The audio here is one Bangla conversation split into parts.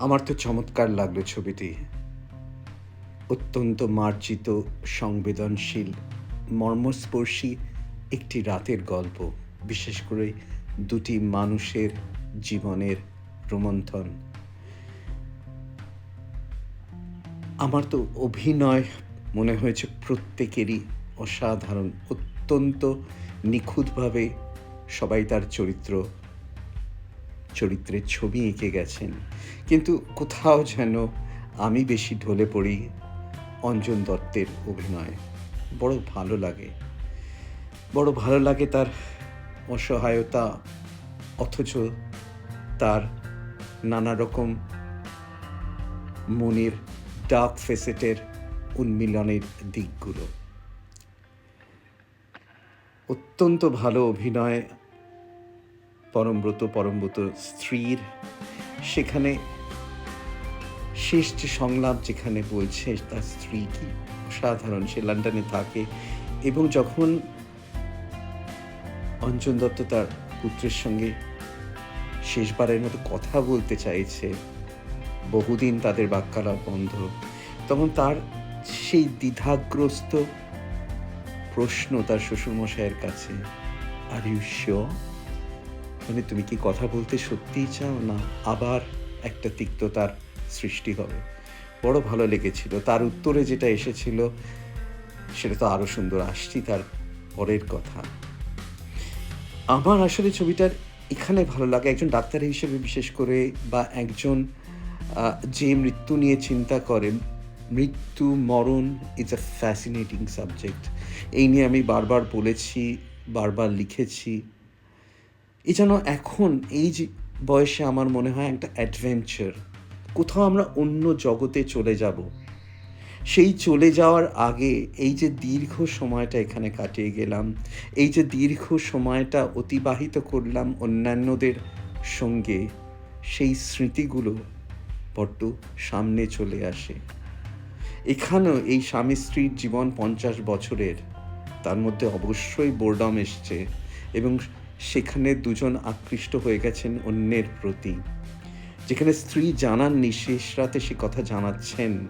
আমার তো চমৎকার লাগল ছবিটি। অত্যন্ত মার্জিত, সংবেদনশীল, মর্মস্পর্শী একটি রাতের গল্প, বিশেষ করে দুটি মানুষের জীবনের রোমন্থন। আমার তো অভিনয় মনে হয়েছে প্রত্যেকেরই অসাধারণ, অত্যন্ত নিখুঁতভাবে সবাই তার চরিত্র চরিত্রের ছবি এঁকে গেছেন। কিন্তু কোথাও যেন আমি বেশি ঢলে পড়ি অঞ্জন দত্তের অভিনয়। বড় ভালো লাগে। বড় ভালো লাগে তার অসহায়তা, অথচ তার নানা রকম মনের ডার্ক ফেসেটের উন্মিলনের দিকগুলো। অত্যন্ত ভালো অভিনয় পরমব্রত পরমব্রত স্ত্রীর সেখানে শেষ যে সংলাপ যেখানে বলছে তার স্ত্রী কি? অসাধারণ, সে লন্ডনে থাকে এবং যখন অঞ্জন দত্ত তার পুত্রের সঙ্গে শেষবারের মতো কথা বলতে চাইছে, বহুদিন তাদের বাক্যালাপ বন্ধ, তখন তার সেই দ্বিধাগ্রস্ত প্রশ্ন তার শ্বশুরমশাইয়ের কাছে আর ইউ শিওর মানে তুমি কি কথা বলতে সত্যিই চাও না আবার একটা তিক্ততার সৃষ্টি হবে? বড় ভালো লেগেছিল। তার উত্তরে যেটা এসেছিল, সেটা তো আরও সুন্দর আসছি তার পরের কথা। আমার আসলে ছবিটার এখানে ভালো লাগে একজন ডাক্তার হিসেবে বিশেষ করে বা একজন যে মৃত্যু নিয়ে চিন্তা করেন মৃত্যু, মরণ ইজ আ ফ্যাসিনেটিং সাবজেক্ট এই নিয়ে আমি বারবার বলেছি, বারবার লিখেছি। এই যেন এখন এই যে বয়সে আমার মনে হয় একটা অ্যাডভেঞ্চার কোথাও আমরা অন্য জগতে চলে যাব। সেই চলে যাওয়ার আগে এই যে দীর্ঘ সময়টা এখানে কাটিয়ে গেলাম, এই যে দীর্ঘ সময়টা অতিবাহিত করলাম অন্যান্যদের সঙ্গে, সেই স্মৃতিগুলো বড্ড সামনে চলে আসে। এখানেও এই স্বামী স্ত্রীর জীবন পঞ্চাশ বছরের, তার মধ্যে অবশ্যই বোর্ডম এসছে এবং সেখানে দুজন আকৃষ্ট হয়ে গেছেন অন্যের প্রতি। যেখানে স্ত্রী জানাননি শেষ রাতে সে কথা জানাচ্ছেন।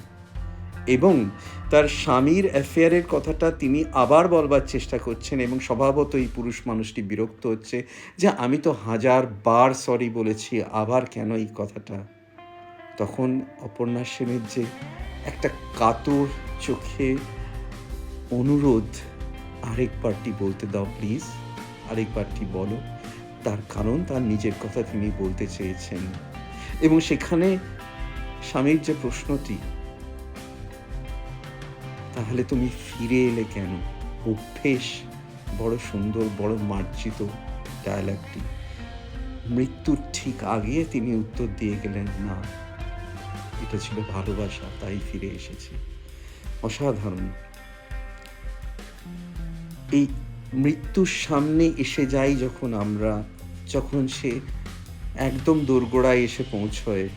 এবং তার স্বামীর অ্যাফেয়ারের কথাটা তিনি আবার বলবার চেষ্টা করছেন এবং স্বভাবত এই পুরুষ মানুষটি বিরক্ত হচ্ছে যে, আমি তো হাজার বার সরি বলেছি, আবার কেন এই কথাটা? তখন অপর্ণা সেনের যে একটা কাতর চোখে অনুরোধ আরেকবারটি বলতে দাও প্লিজ আরেকবারটি বলো, তার কারণ তার নিজের কথা তিনি বলতে চেয়েছেন। এবং সেখানে স্বামীর যে প্রশ্নটি, তাহলে তুমি ফিরে এলে কেন? অভ্যেস, বড় সুন্দর, বড় মার্জিত ডায়ালগটি মৃত্যুর ঠিক আগে তিনি উত্তর দিয়ে গেলেন, না, এটা ছিল ভালোবাসা, তাই ফিরে এসেছি। অসাধারণ। এই মৃত্যুর সামনে এসে যাই যখন আমরা, যখন সে একদম দোরগোড়ায় এসে পৌঁছয়।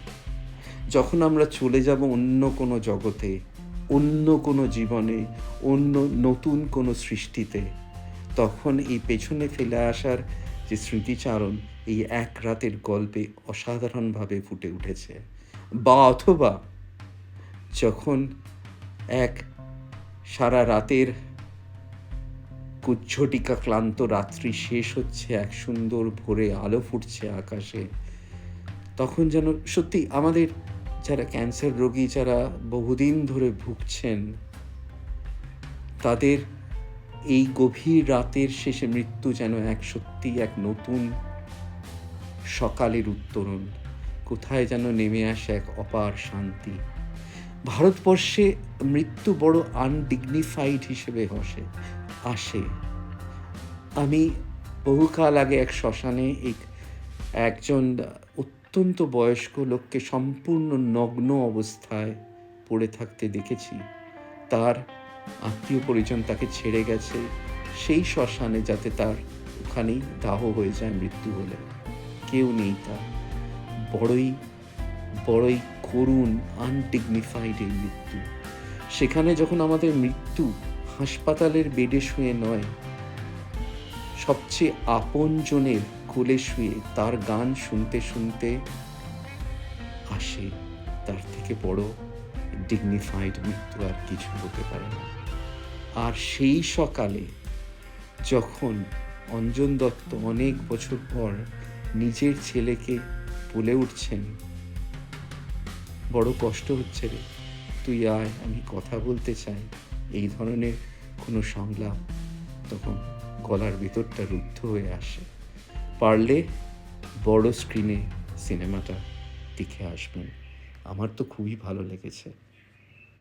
যখন আমরা চলে যাব অন্য কোনো জগতে, অন্য কোনো জীবনে, অন্য নতুন কোনো সৃষ্টিতে, তখন এই পেছনে ফেলে আসার যে স্মৃতিচারণ, এই এক রাতের গল্পে অসাধারণভাবে ফুটে উঠেছে। বা অথবা যখন এক সারা রাতের কুজ্ঝটিকা ক্লান্ত রাত্রি শেষ হচ্ছে, এক সুন্দর ভোরে আলো ফুটছে আকাশে। তখন যেন সত্যি আমাদের যারা ক্যান্সার রোগী, যারা বহুদিন ধরে ভুগছেন, তাদের এই গভীর রাতের শেষে মৃত্যু যেন এক সত্যি এক নতুন সকালের উত্তরণ। কোথায় যেন নেমে আসে এক অপার শান্তি। ভারতবর্ষে মৃত্যু বড় আনডিগনিফাইড হিসেবে হসে আসে। আমি বহুকাল আগে এক শ্মশানে এক, একজন অত্যন্ত বয়স্ক লোককে সম্পূর্ণ নগ্ন অবস্থায় পড়ে থাকতে দেখেছি। তার আত্মীয় পরিজন তাকে ছেড়ে গেছে, সেই শ্মশানে যাতে তার ওখানেই দাহ হয়ে যায় মৃত্যু হলে। কেউ নেই তা বড়ই বড়ই করুণ আনডিগনিফাইড এই মৃত্যু। সেখানে যখন আমাদের মৃত্যু হাসপাতালের বেডে শুয়ে নয়, সবচেয়ে আপনজনের কোলে শুয়ে তার গান শুনতে শুনতে আসে, তার থেকে বড় ডিগনিফাইড মৃত্যু আর কিছু হতে পারে না। আর সেই সকালে যখন অঞ্জন দত্ত অনেক বছর পর নিজের ছেলেকে বলে উঠছেন বড় কষ্ট হচ্ছে রে। তুই আয়, আমি কথা বলতে চাই। এই ধরনের কোনো সংলাপ তখন গলার ভিতরটা রুদ্ধ হয়ে আসে। পারলে বড় স্ক্রিনে সিনেমাটা দেখে আসবেন। আমার তো খুবই ভালো লেগেছে।